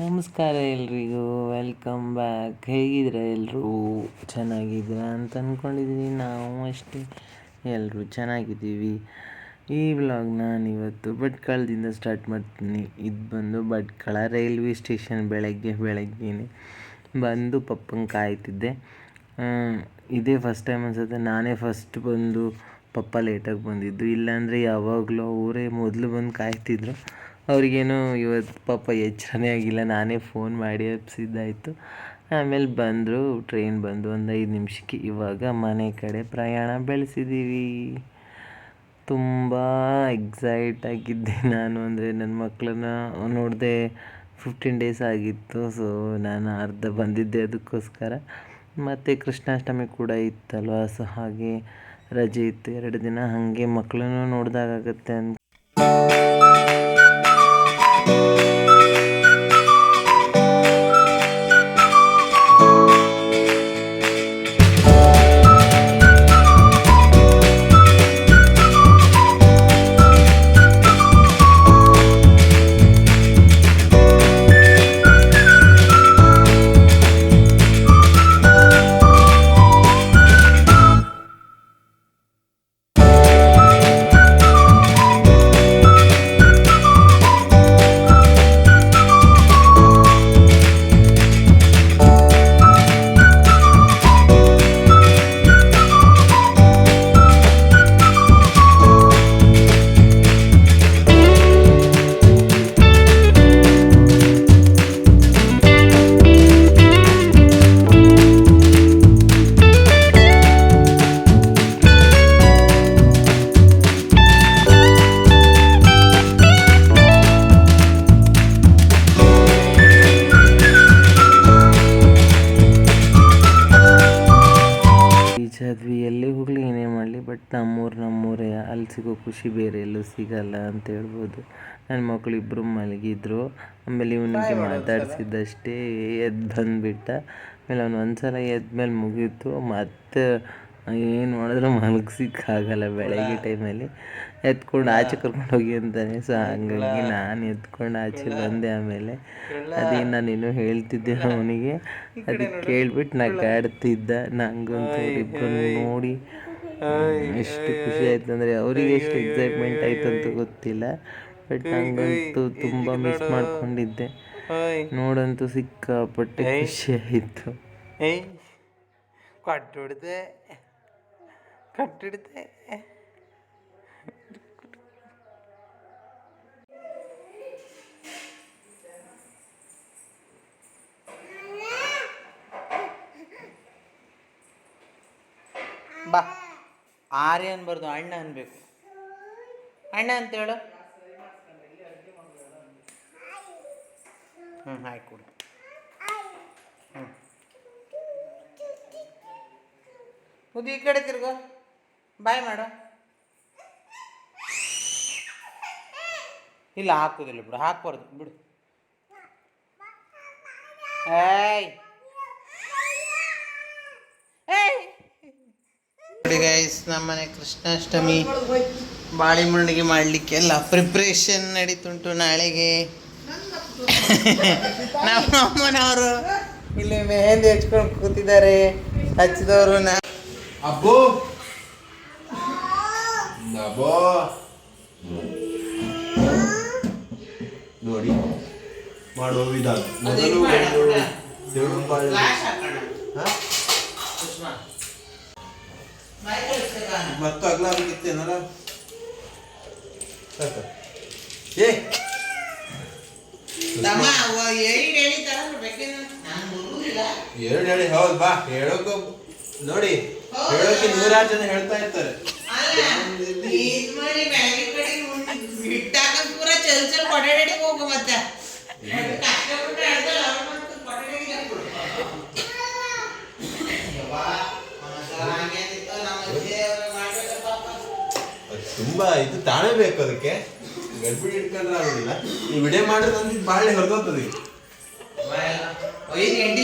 ನಮಸ್ಕಾರ ಎಲ್ರಿಗೂ welcome back ಹೇಗಿದ್ರೆ ಎಲ್ಲರೂ ಚೆನ್ನಾಗಿದ್ದೀರಾ ಅಂತ ಅಂದ್ಕೊಂಡಿದ್ದೀನಿ ನಾವು ಅಷ್ಟೇ. ಎಲ್ಲರೂ ಚೆನ್ನಾಗಿದ್ದೀವಿ. ಈ ವ್ಲಾಗ್ ನಾನು ಇವತ್ತು ಭಟ್ಕಳದಿಂದ ಸ್ಟಾರ್ಟ್ ಮಾಡ್ತೀನಿ. ಇದು ಬಂದು ಭಟ್ಕಳ ರೈಲ್ವೆ ಸ್ಟೇಷನ್ ಬೆಳಗ್ಗೆ, ಬೆಳಗ್ಗೆನೆ ಬಂದು ಪಪ್ಪಂಗೆ ಕಾಯ್ತಿದ್ದೆ. ಇದೇ ಫಸ್ಟ್ ಟೈಮ್ ಅನ್ಸುತ್ತೆ. ನಾನೇ ಫಸ್ಟ್ ಬಂದು ಪಪ್ಪ ಲೇಟಾಗಿ ಬಂದಿದ್ದು. ಇಲ್ಲಾಂದರೆ ಯಾವಾಗಲೂ ಅವರೇ ಮೊದಲು ಬಂದು ಕಾಯ್ತಿದ್ರು. ಅವ್ರಿಗೇನು ಇವತ್ತು ಪಾಪ ಎಚ್ಚರನೇ ಆಗಿಲ್ಲ. ನಾನೇ ಫೋನ್ ಮಾಡಿ ಎಬ್ಸಿದ್ದಾಯಿತು. ಆಮೇಲೆ ಬಂದರು ಟ್ರೈನ್ ಬಂದು ಒಂದು ಐದು ನಿಮಿಷಕ್ಕೆ ಇವಾಗ ಮನೆ ಕಡೆ ಪ್ರಯಾಣ ಬೆಳೆಸಿದ್ದೀವಿ ತುಂಬ ಎಕ್ಸೈಟ್ ಆಗಿದ್ದೆ ನಾನು. ಅಂದರೆ ನನ್ನ ಮಕ್ಕಳನ್ನ ನೋಡಿದೆ ಫಿಫ್ಟೀನ್ ಡೇಸ್ ಆಗಿತ್ತು. ಸೊ ನಾನು ಅರ್ಧ ಬಂದಿದ್ದೆ ಅದಕ್ಕೋಸ್ಕರ. ಮತ್ತು ಕೃಷ್ಣಾಷ್ಟಮಿ ಕೂಡ ಇತ್ತಲ್ವ? ಸೊ ಹಾಗೆ ರಜೆ ಇತ್ತು. ಎರಡು ದಿನ ಹಾಗೆ ಮಕ್ಕಳನ್ನು ನೋಡಿದಾಗತ್ತೆ ಅಂತ ಖುಷಿ ಬೇರೆ ಎಲ್ಲೂ ಸಿಗಲ್ಲ ಅಂತ ಹೇಳ್ಬೋದು. ನನ್ನ ಮಕ್ಕಳು ಇಬ್ಬರು ಮಲಗಿದ್ರು. ಆಮೇಲೆ ಇವನಿಗೆ ಮಾತಾಡಿಸಿದ್ದಷ್ಟೇ ಎದ್ದು ಬಂದುಬಿಟ್ಟ. ಆಮೇಲೆ ಅವ್ನು ಒಂದ್ಸಲ ಎದ್ಮೇಲೆ ಮುಗೀತು. ಮತ್ತೆ ಏನು ಮಾಡಿದ್ರು ಮಲಗಿಸಿಕ್ಕಾಗಲ್ಲ ಬೆಳಗ್ಗೆ ಟೈಮಲ್ಲಿ. ಎತ್ಕೊಂಡು ಆಚೆ ಕರ್ಕೊಂಡು ಹೋಗಿ ಅಂತಾನೆ. ಸೊ ಹಂಗಾಗಿ ನಾನು ಎತ್ಕೊಂಡು ಆಚೆ ಬಂದೆ ಆಮೇಲೆ. ಅದೇನು ನಾನೇನು ಹೇಳ್ತಿದ್ದೆ ಅವನಿಗೆ. ಅದಕ್ಕೆ ಕೇಳ್ಬಿಟ್ಟು ನಗಾಡ್ತಿದ್ದ ನಂಗಂತೂ ಇಬ್ಬರು ನೋಡಿ ಎಷ್ಟು ಖುಷಿ ಆಯ್ತು ಅಂದರೆ ಅವರಿಗೆ ಎಷ್ಟು ಎಕ್ಸೈಟ್ಮೆಂಟ್ ಆಯ್ತು ಅಂತ ಗೊತ್ತಿಲ್ಲ. ಬಟ್ ನಂಗಂತೂ ತುಂಬ ಮಿಸ್ ಮಾಡ್ಕೊಂಡಿದ್ದೆ. ನೋಡಂತೂ ಸಿಕ್ಕಾಪಟ್ಟೆ ಖುಷಿ ಆಯಿತು. ಕಟ್ಟಿಡ್ದೆ. ಕಟ್ಟಿಡ್ದೆ. ಬಾ. ಆರ್ಯ ಅನ್ಬಾರ್ದು ಅಣ್ಣ ಅನ್ಬೇಕು. ಅಣ್ಣ ಅಂತ ಹೇಳು. ಹ್ಞೂ ಹಾಯ್ ಕೊಡು. ಹ್ಞೂ ಮುದಿ ಈ ಕಡೆ ತಿರ್ಗೋ. ಬಾಯ್ ಮಾಡು. ಇಲ್ಲ, ಹಾಕೋದಿಲ್ಲ ಬಿಡು, ಹಾಕ್ಬಾರ್ದು, ಬಿಡು. ಏಯ್ ನೋಡಿ ಗೈಸ್ ನಮ್ಮನೆ ಕೃಷ್ಣಾಷ್ಟಮಿ ಬಾಳೆಮಣ್ಣಿಗೆ ಮಾಡಲಿಕ್ಕೆ ಎಲ್ಲ ಪ್ರಿಪ್ರೇಷನ್ ನಡೀತುಂಟು ನಾಳೆಗೆ. ನಮ್ಮ ಅಮ್ಮನವರು ಇಲ್ಲಿ ಮೆಹಂದಿ ಹಚ್ಕೊಂಡು ಕೂತಿದ್ದಾರೆ. ಹಚ್ಚಿದವರು ನಾ ಅಬ್ಬೋ! ಅಬ್ಬೋ! ನೋಡಿ ಮಾಡುವ ವಿಧಾನ. ಮೊದಲು ಎರಡು ಎರಡು ಬಾಳೆ ಹಾ? ಮತ್ತು ಅಗ್ಲ ಆಗಿತ್ತೇನಲ್ಲ ನಾನು ಏ ಎರಡು ಹೇಳಿ ಹೌದು ಬಾ ಹೇಳೋಕೆ ನೋಡಿ ಹೇಳೋಕೆ ನೂರಾರು ಜನ ಹೇಳ್ತಾ ಇರ್ತಾರೆ. ತುಂಬಾ ಇದು ತಾಳೆ ಬೇಕು ಅದಕ್ಕೆ? ಗಡ್ಬಿಡಿ ಇಟ್ಕೊಂಡ್ರೆ ಆಗೋದಿಲ್ಲ. ನೀವು ವಿಡಿಯೋ ಮಾಡಿದ್ರೆ ನಂದು ಬಾಳೆ ಹೊರಗೋಗ್ತದೆ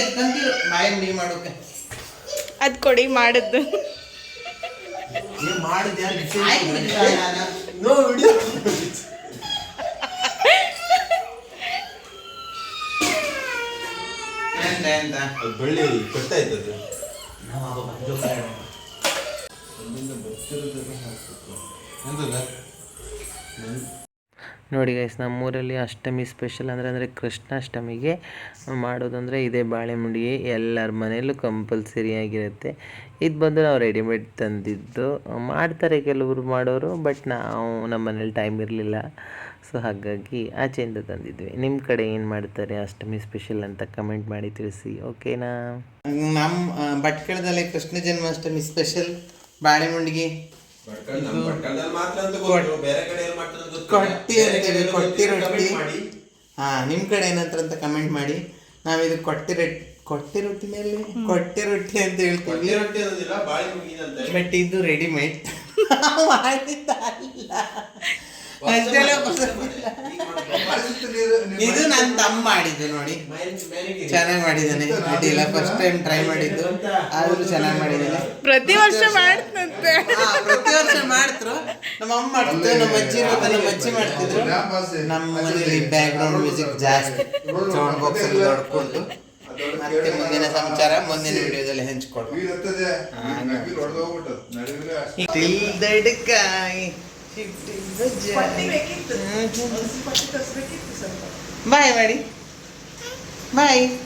ಎತ್ಕೊಂತೀರು ಮುಡಿ ಮಾಡೋಕೆ. ಅದ್ ಕೊಡಿ ಮಾಡದ್ದು. ನೀವು ಮಾಡಿದ ಯಾರು ಆಯ್ತು ಬಿಡ್ರಿ ನಾನು. No video. ಎಂತ ಎಂತ? ಅದು ಬಳ್ಳಿ ಕಟ್ಟಾಯ್ತದು. ಎಂತದ ನೋಡಿ ಗೈಸ್ ನಮ್ಮೂರಲ್ಲಿ ಅಷ್ಟಮಿ ಸ್ಪೆಷಲ್ ಅಂದರೆ ಅಂದರೆ ಕೃಷ್ಣಾಷ್ಟಮಿಗೆ ಮಾಡೋದಂದರೆ ಇದೇ ಬಾಳೆಮುಂಡಿಗೆ ಎಲ್ಲರ ಮನೆಯಲ್ಲೂ ಕಂಪಲ್ಸರಿ ಆಗಿರುತ್ತೆ. ಇದು ಬಂದು ನಾವು ರೆಡಿಮೇಡ್ ತಂದಿದ್ದು. ಮಾಡ್ತಾರೆ ಕೆಲವರು ಮಾಡೋರು ಬಟ್ ನಾವು ನಮ್ಮ ಮನೇಲಿ ಟೈಮ್ ಇರಲಿಲ್ಲ. ಸೊ ಹಾಗಾಗಿ ಆಚೆಯಿಂದ ತಂದಿದ್ವಿ. ನಿಮ್ಮ ಕಡೆ ಏನು ಮಾಡ್ತಾರೆ ಅಷ್ಟಮಿ ಸ್ಪೆಷಲ್ ಅಂತ ಕಮೆಂಟ್ ಮಾಡಿ ತಿಳಿಸಿ ಓಕೆನಾ ನಮ್ಮ ಭಟ್ಕಳದಲ್ಲಿ ಕೃಷ್ಣ ಜನ್ಮಾಷ್ಟಮಿ ಸ್ಪೆಷಲ್ ಬಾಳೆಮುಂಡಿಗೆ. ಭಟ್ಕಳ ನಮ್ಮ ಭಟ್ಕಳದಲ್ಲಿ ಮಾತ್ರ ಅಂತ ಗೊತ್ತು. ಬೇರೆ ಕಡೆ ಏನ್ ಮಾಡ್ತಾರೆ ಗೊತ್ತಿಲ್ಲ. ಕೊಟ್ಟಿ ಬೇರೆ ಅಂತೇಳಿ ಕೊಟ್ಟಿ ರೊಟ್ಟಿ. ಮಾಡಿ. ಹಾ ನಿಮ್ ಕಡೆ ಏನಂತ ಅಂತ ಕಮೆಂಟ್ ಮಾಡಿ. ನಾವಿದು ಕೊಟ್ಟಿ ರೊಟ್ಟಿ ಕೊಟ್ಟಿ ರೊಟ್ಟಿ ಮೇಲೆ? ಕೊಟ್ಟಿ ರೊಟ್ಟಿ ಅಂತ ಹೇಳ್ತೀವಿ. ಕೊಟ್ಟಿ ರೊಟ್ಟಿ ಅನ್ನೋದಿಲ್ಲ ಬಾಳೆ ಮುಗಿದಂತೆ ಬಟ್ ಇದು ರೆಡಿಮೇಡ್ ಮಾಡಿದ್ದ ಅಲ್ಲ ಅಷ್ಟೆಲ್ಲ ಪಸಂದಿಲ್ಲ. ಇದು ನನ್ನ ತಮ್ಮ ಮಾಡಿದ್ದು ನೋಡಿ. ಚೆನ್ನಾಗಿ ಮಾಡಿದ್ದಾನೆ. ಅಡ್ಡಿಲ್ಲ ಫಸ್ಟ್ ಟೈಮ್ ಟ್ರೈ ಮಾಡಿದ್ದು. ಆದ್ರೂ ಚೆನ್ನಾಗಿ ಮಾಡಿದ್ದಾನೆ. ಪ್ರತಿ ವರ್ಷ ಮಾಡ್ತಂತೆ. ಪ್ರತಿ ವರ್ಷ ಮಾಡ್ತ್ರು. ನಮ್ಮ ಅಮ್ಮ ಮಾಡ್ತಿದ್ರು ನಮ್ಮ ಅಜ್ಜಿ ಮತ್ತೆ ನಮ್ಮ ಅಜ್ಜಿ ಮಾಡ್ತಿದ್ರು. ನಮ್ಮ ಮನೇಲಿ ಬ್ಯಾಕ್ ಗ್ರೌಂಡ್ ಮ್ಯೂಸಿಕ್ ಜಾಸ್ತಿ. ಸೌಂಡ್ ಬಾಕ್ಸ್ ಅಲ್ಲಿ ನೋಡ್ಕೊಂಡು ಮತ್ತೆ ಮುಂದಿನ ಸಂಚಾರ ಮುಂದಿನ ವಿಡಿಯೋದಲ್ಲಿ ತಿಲ್ದಡ್ಕಾಯಿ ಬಾಯ್ ಮಾಡಿ. ಬಾಯ್.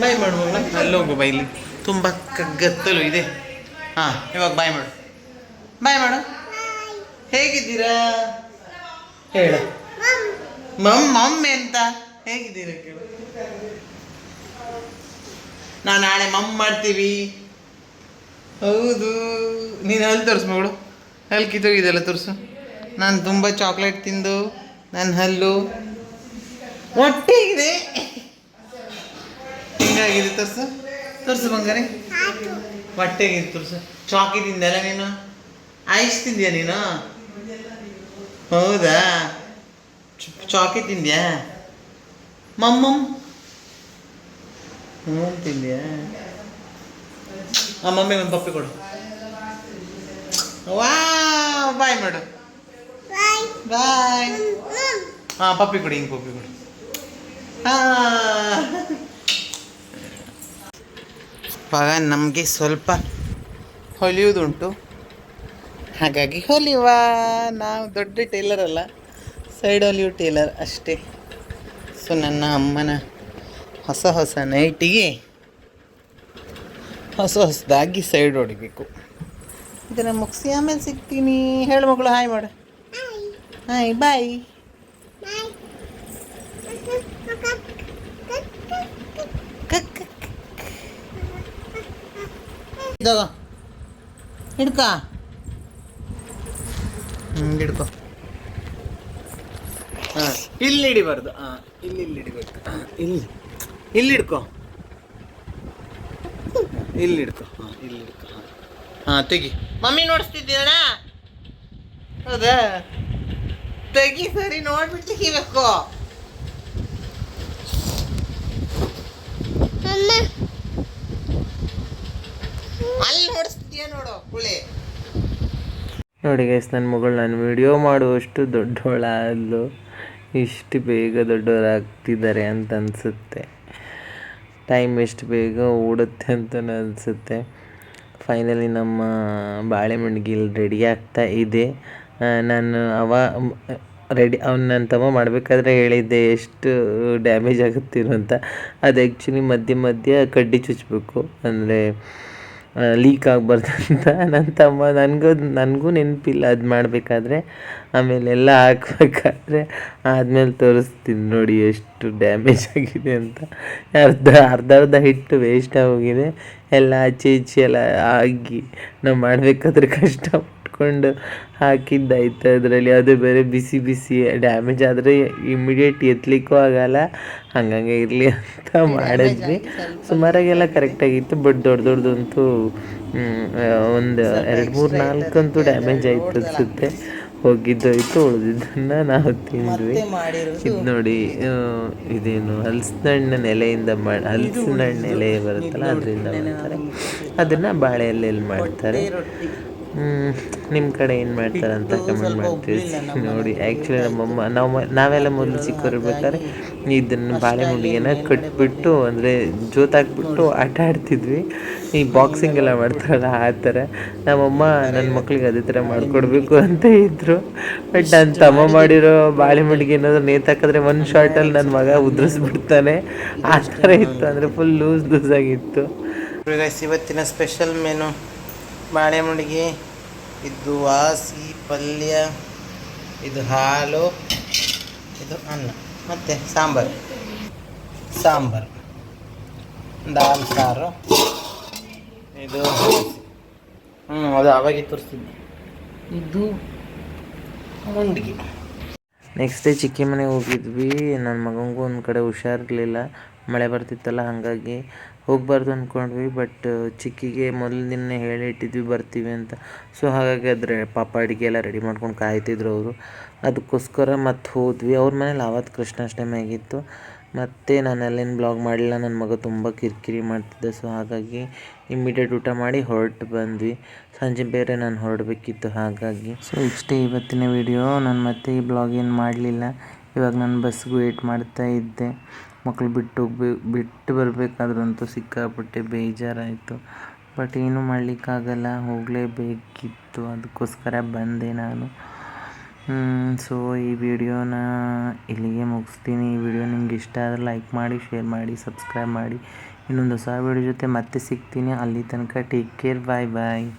ಬಾಯ್ ಮಾಡು ಮಗಳ ಅಲ್ಲಿ ಹೋಗು ಬೈಲಿ ತುಂಬ ಕಗ್ಗತ್ತಲು ಇದೆ. ಹಾಂ ಇವಾಗ ಬಾಯ್ ಮಾಡು. ಬಾಯ್ ಮಾಡು. ಹೇಗಿದ್ದೀರಾ? ಹೇಳ. ಮಮ್ ಮಮ್ಮಿ ಅಂತ. ಹೇಗಿದ್ದೀರಾ ಕೇಳು. ನಾ ನಾಳೆ ಮಮ್ ಮಾಡ್ತೀವಿ. ಹೌದು. ನೀನು ಅಲ್ಲಿ ತೋರಿಸು ಮಗಳು ಹಲ್ಲು ಕಿತ್ತೋಗಿದೆಲ್ಲ ತೋರಿಸು. ನಾನು ತುಂಬ ಚಾಕ್ಲೇಟ್ ತಿಂದು ನನ್ನ ಹಲ್ಲು. ಹೊಟ್ಟೆ ಇದೆ ಹಿಂಗಾಗಿದೆ ತೋರಿಸು. ತೋರಿಸು ಬಂಗಾರಿ. ಹೊಟ್ಟೆಗಿದೆ ತೋರಿಸು. ಚಾಕಿ ತಿಂದಲ್ಲ ನೀನು? ಐಸ್ ತಿಂದ್ಯಾ ನೀನು? ಹೌದಾ? ಚಾಕಿ ತಿಂದ್ಯಾ? ಮಮ್ಮಮ್. ಹ್ಞೂ ತಿಂದ್ಯಾ? ಆ ಮಮ್ಮಿ ಒಂದು ಪಪ್ಪಿ ಕೊಡು. ವಾ ಬಾಯ್ ಮಾಡು. ಬಾಯ್. ಹಾಂ ಪಪ್ಪಿ ಕೊಡಿ ಹಿಂಗೆ ಪಪ್ಪಿ ಕೊಡಿ. ಹಾಂ. ಇವಾಗ ನಮಗೆ ಸ್ವಲ್ಪ ಹೊಲಿಯುವುದುಂಟು. ಹಾಗಾಗಿ ಹೊಲಿಯುವ. ನಾವು ದೊಡ್ಡ ಟೇಲರ್ ಅಲ್ಲ ಸೈಡ್ ಹೊಲಿಯೋ ಟೇಲರ್ ಅಷ್ಟೇ. ಸೊ ನನ್ನ ಅಮ್ಮನ ಹೊಸ ಹೊಸ ನೈಟಿಗೆ ಹೊಸ ಹೊಸದಾಗಿ ಸೈಡ್ ಹೊಡಿಬೇಕು. ಇದನ್ನು ಮುಗಿಸಿ, ಆಮೇಲೆ ಸಿಗ್ತೀನಿ. ಹೇಳು ಮಗಳು, ಹಾಯ್ ಮಾಡು. Hi, bye. ಹಿಡ್ಕ. ಹ್ಞೂ ಹಿಡ್ಕೊ. ಹಾಂ, ಇಲ್ಲಿ ಹಿಡಿಬಾರ್ದು. ಹಾಂ, ಇಲ್ಲಿ ಇಲ್ಲಿ ಹಿಡಿಬೇಕು ಇಲ್ಲಿ. ಇಲ್ಲಿ ಹಿಡ್ಕೊ. ಇಲ್ಲಿ ಹಿಡ್ಕೊ. ಹಾಂ, ಇಲ್ಲಿ ಹಿಡ್ಕೊ. ಹಾಂ ಹಾಂ, ತೆಗಿ. ಮಮ್ಮಿ ನೋಡಿಸ್ತಿದ್ದೀರಣ ಹೌದಾ? ತೆಗಿ ಸರಿ ನೋಡ್ಬಿಟ್ಟು ತೆಗಿಬೇಕು ಅಲ್ಲಿ ನೋಡಿಸ್ತೀಯ ನೋಡು ಕುಳಿ ನೋಡಿ ಗೈಸ್ ನನ್ನ ಮಗಳು ನಾನು ವಿಡಿಯೋ ಮಾಡುವಷ್ಟು ದೊಡ್ಡವಳಾದ್ಲು ಇಷ್ಟು ಬೇಗ ದೊಡ್ಡವರಾಗ್ತಿದ್ದಾರೆ ಅಂತ ಅನಿಸುತ್ತೆ. ಟೈಮ್ ಎಷ್ಟು ಬೇಗ ಓಡುತ್ತೆ ಅಂತ ಅನಿಸುತ್ತೆ. ಫೈನಲಿ ನಮ್ಮ ಬಾಳೆಮಣ್ಣಿಗೆ ಇಲ್ಲಿ ರೆಡಿ ಆಗ್ತಾ ಇದೆ. ನಾನು ಅವ ರೆಡಿ ಅವ್ನು ನನ್ನ ತಮ್ಮ ಮಾಡಬೇಕಾದ್ರೆ ಹೇಳಿದ್ದೆ ಎಷ್ಟು ಡ್ಯಾಮೇಜ್ ಆಗುತ್ತಿರು ಅಂತ. ಅದು ಆ್ಯಕ್ಚುಲಿ ಮಧ್ಯ ಮಧ್ಯ ಕಡ್ಡಿ ಚುಚ್ಚಬೇಕು ಅಂದರೆ ಲೀಕ್ ಆಗಬಾರ್ದು ಅಂತ ನನ್ನ ತಮ್ಮ ನನಗೂ ನನಗೂ ನೆನಪಿಲ್ಲ ಅದು ಮಾಡಬೇಕಾದ್ರೆ. ಆಮೇಲೆ ಎಲ್ಲ ಹಾಕ್ಬೇಕಾದ್ರೆ ಆದಮೇಲೆ ತೋರಿಸ್ತೀನಿ ನೋಡಿ ಎಷ್ಟು ಡ್ಯಾಮೇಜ್ ಆಗಿದೆ ಅಂತ. ಅರ್ಧ ಅರ್ಧ ಅರ್ಧ ಹಿಟ್ಟು ವೇಸ್ಟ್ ಆಗೋಗಿದೆ ಎಲ್ಲ ಆಚೆ ಈಚೆ ಎಲ್ಲ ಆಗಿ ನಾವು ಮಾಡಬೇಕಾದ್ರೆ ಕಷ್ಟಪಟ್ಕೊಂಡು ಹಾಕಿದ್ದಾಯ್ತು ಅದರಲ್ಲಿ ಅದು ಬೇರೆ ಬಿಸಿ ಬಿಸಿ ಡ್ಯಾಮೇಜ್ ಆದರೆ ಇಮಿಡಿಯೇಟ್ ಎತ್ತಲಿಕ್ಕೂ ಆಗಲ್ಲ. ಹಂಗಂಗೆ ಇರಲಿ ಅಂತ ಮಾಡಿದ್ವಿ. ಸುಮಾರಾಗೆಲ್ಲ ಕರೆಕ್ಟಾಗಿತ್ತು ಬಟ್ ದೊಡ್ಡ ದೊಡ್ಡದಂತೂ ಒಂದು ಎರಡು ಮೂರು ನಾಲ್ಕಂತೂ ಡ್ಯಾಮೇಜ್ ಆಯ್ತು. ಅನಿಸುತ್ತೆ. ಹೋಗಿದ್ದೋಯ್ತು ಉಳಿದಿದ್ದನ್ನು ನಾವು ತಿಂದ್ವಿ. ಇದು ನೋಡಿ ಇದೇನು ಹಲಸಿನ ಹಣ್ಣಿನ ಎಲೆಯಿಂದ ಮಾಡಿ ಹಲಸಿನ ಹಣ್ಣು ಎಲೆ ಬರುತ್ತಲ್ಲ ಅದರಿಂದ ಮಾಡ್ತಾರೆ. ಅದನ್ನು ಬಾಳೆ ಎಲೆಯಲ್ಲಿ ಮಾಡ್ತಾರೆ? ನಿಮ್ಮ ಕಡೆ ಏನು ಮಾಡ್ತಾರೆ ಅಂತ ಹಿಟ್ಟು ಕಮೆಂಟ್ ಮಾಡ್ತೀವಿ. ನೋಡಿ ಆ್ಯಕ್ಚುಲಿ ನಮ್ಮಮ್ಮ ನಾವು ನಾವೆಲ್ಲ ಮೊದಲು ಚಿಕ್ಕವರಿರ್ಬೇಕಾದ್ರೆ ಇದನ್ನು ಬಾಳೆ ಮುಂಡಿಗೆನ ಕಟ್ಬಿಟ್ಟು ಅಂದರೆ ಜೋತಾಕ್ಬಿಟ್ಟು ಆಟ ಆಡ್ತಿದ್ವಿ. ಈ ಬಾಕ್ಸಿಂಗ್ ಎಲ್ಲ ಮಾಡ್ತಾರಲ್ಲ ಆ ಥರ. ನಮ್ಮಮ್ಮ ನನ್ನ ಮಕ್ಳಿಗೆ ಅದೇ ಥರ ಮಾಡಿಕೊಡ್ಬೇಕು ಅಂತ ಇದ್ದರು ಬಟ್ ನನ್ನ ತಮ್ಮ ಮಾಡಿರೋ ಬಾಳೆ ಏನಾದರೂ ಏನಾದ್ರು ನೇತಾಕಿದ್ರೆ ಒಂದು ಶಾರ್ಟಲ್ಲಿ ನನ್ನ ಮಗ ಉದುರಿಸ್ಬಿಡ್ತಾನೆ. ಆ ಥರ ಇತ್ತು ಅಂದರೆ ಫುಲ್ ಲೂಸ್ ಲೂಸ್ ಆಗಿತ್ತು. ಇವತ್ತಿನ ಸ್ಪೆಷಲ್ ಮೆನು ಬಾಳೆ ಮುಂಡಿಗೆ ಇದು ವಾಸಿ ಪಲ್ಯ, ಇದು ಹಾಲು, ಇದು ಅನ್ನ, ಮತ್ತು ಸಾಂಬಾರು. ಸಾಂಬಾರು. ದಾಲ್, ಸಾರು. ಇದು ಹ್ಞೂ ಅದು ಅವಾಗೆ ತೋರಿಸ್ತಿದ್ದೆ ಇದು ಮುಂಡಿಗೆ ನೆಕ್ಸ್ಟ್ ಡೇ ಚಿಕ್ಕಿ ಮನೆಗೆ ಹೋಗಿದ್ವಿ. ನನ್ನ ಮಗನಿಗೂ ಒಂದು ಕಡೆ ಹುಷಾರಿರಲಿಲ್ಲ ಮಳೆ ಬರ್ತಿತ್ತಲ್ಲ, ಹಾಗಾಗಿ ಹೋಗಬಾರ್ದು ಅಂದ್ಕೊಂಡ್ವಿ ಬಟ್ ಚಿಕ್ಕಿಗೆ ಮೊದಲು ನಿನ್ನೆ ಹೇಳಿ ಇಟ್ಟಿದ್ವಿ ಬರ್ತೀವಿ ಅಂತ. ಸೊ ಹಾಗಾಗಿ ಅದ್ರ ಪಾಪ ಅಡುಗೆ ಎಲ್ಲ ರೆಡಿ ಮಾಡ್ಕೊಂಡು ಕಾಯ್ತಿದ್ರು ಅವರು. ಅದಕ್ಕೋಸ್ಕರ ಮತ್ತೆ ಹೋದ್ವಿ. ಅವ್ರ ಮನೇಲಿ ಆವತ್ತು ಕೃಷ್ಣಾಷ್ಟಮಿ ಆಗಿತ್ತು. ಮತ್ತು ನಾನು ಅಲ್ಲೇನು ಬ್ಲಾಗ್ ಮಾಡಲಿಲ್ಲ. ನನ್ನ ಮಗ ತುಂಬ ಕಿರಿಕಿರಿ ಮಾಡ್ತಿದ್ದೆ. ಸೊ ಹಾಗಾಗಿ ಇಮ್ಮಿಡಿಯೇಟ್ ಊಟ ಮಾಡಿ ಹೊರಟು ಬಂದ್ವಿ. ಸಂಜೆ ಬೇರೆ ನಾನು ಹೊರಡಬೇಕಿತ್ತು, ಹಾಗಾಗಿ. ಸೊ ಇಷ್ಟೇ ಇವತ್ತಿನ ವಿಡಿಯೋ ನಾನು ಮತ್ತೆ ಈ ಬ್ಲಾಗ್ ಏನು ಮಾಡಲಿಲ್ಲ. ಇವಾಗ ನಾನು ಬಸ್ಗೆ ವೇಟ್ ಮಾಡ್ತಾ ಇದ್ದೆ. ಮಕ್ಳು ಬಿಟ್ಟು ಹೋಗ್ಬೆ ಬಿಟ್ಟು ಬರಬೇಕಾದ್ರಂತೂ ಸಿಕ್ಕಾಪಟ್ಟೆ ಬೇಜಾರಾಯಿತು. ಬಟ್ ಏನೂ ಮಾಡಲಿಕ್ಕಾಗಲ್ಲ, ಹೋಗಲೇಬೇಕಿತ್ತು. ಅದಕ್ಕೋಸ್ಕರ ಬಂದೆ ನಾನು. ಸೊ, ಈ ವಿಡಿಯೋನ ಇಲ್ಲಿಗೆ ಮುಗಿಸ್ತೀನಿ. ಈ ವಿಡಿಯೋ ನಿಮ್ಗೆ ಇಷ್ಟ ಆದರೆ ಲೈಕ್ ಮಾಡಿ, ಶೇರ್ ಮಾಡಿ, ಸಬ್ಸ್ಕ್ರೈಬ್ ಮಾಡಿ. ಇನ್ನೊಂದು ಹೊಸ ವಿಡಿಯೋ ಜೊತೆ ಮತ್ತೆ ಸಿಗ್ತೀನಿ. ಅಲ್ಲಿ ತನಕ ಟೇಕ್ ಕೇರ್. ಬಾಯ್ ಬಾಯ್.